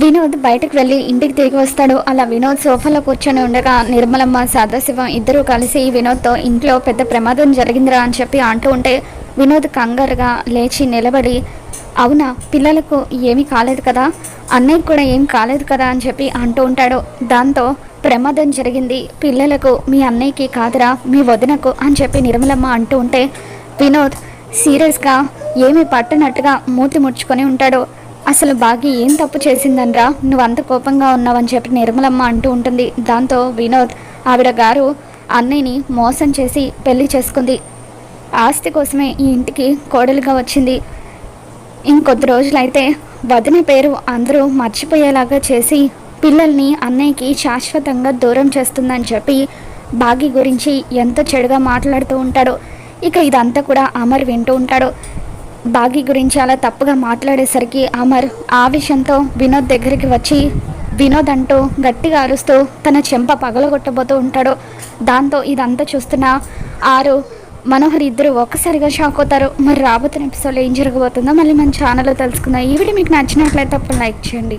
వినోద్ బయటకు వెళ్ళి ఇంటికి తిరిగి వస్తాడు. అలా వినోద్ సోఫాలో కూర్చొని ఉండగా నిర్మలమ్మ సదాశివం ఇద్దరూ కలిసి వినోద్తో ఇంట్లో పెద్ద ప్రమాదం జరిగిందిరా అని చెప్పి అంటూ ఉంటే వినోద్ కంగారుగా లేచి నిలబడి అవునా పిల్లలకు ఏమీ కాలేదు కదా? అన్నయ్యకి కూడా ఏం కాలేదు కదా? అని చెప్పి అంటూ ఉంటాడు. దాంతో ప్రమాదం జరిగింది. పిల్లలకు మీ అన్నయ్యకి కాదురా మీ వదినకు అని చెప్పి నిర్మలమ్మ అంటూ ఉంటే వినోద్ సీరియస్గా ఏమీ పట్టనట్టుగా మూతి ముడుచుకొని ఉంటాడు. అసలు బాగి ఏం తప్పు చేసిందనరా? నువ్వు అంత కోపంగా ఉన్నావని చెప్పి నిర్మలమ్మ అంటూ ఉంటుంది. దాంతో వినోద్ ఆవిడ గారు అన్నయ్యని మోసం చేసి పెళ్ళి చేసుకుంది. ఆస్తి కోసమే ఈ ఇంటికి కోడలుగా వచ్చింది. ఇంకొద్ది రోజులైతే వదిన పేరు అందరూ మర్చిపోయేలాగా చేసి పిల్లల్ని అన్నయ్యకి శాశ్వతంగా దూరం చేస్తుందని చెప్పి బాగి గురించి ఎంతో చెడుగా మాట్లాడుతూ ఉంటాడు. ఇక ఇదంతా కూడా అమర్ వింటూ ఉంటాడు. బాగి గురించి అలా తప్పుగా మాట్లాడేసరికి అమర్ ఆవేశంతో వినోద్ దగ్గరికి వచ్చి వినోద్ అంటూ గట్టిగా అరుస్తూ తన చెంప పగలగొట్టబోతూ ఉంటాడు. దాంతో ఇదంతా చూస్తున్న ఆరు మనోహర్ ఇద్దరు ఒక్కసారిగా షాక్ అవుతారు. మరి రాబోతున్న ఎపిసోడ్లో ఏం జరగబోతుందో మళ్ళీ మన ఛానల్లో తెలుసుకుందాం. ఈ వీడియో మీకు నచ్చినట్లయితే తప్పని లైక్ చేయండి.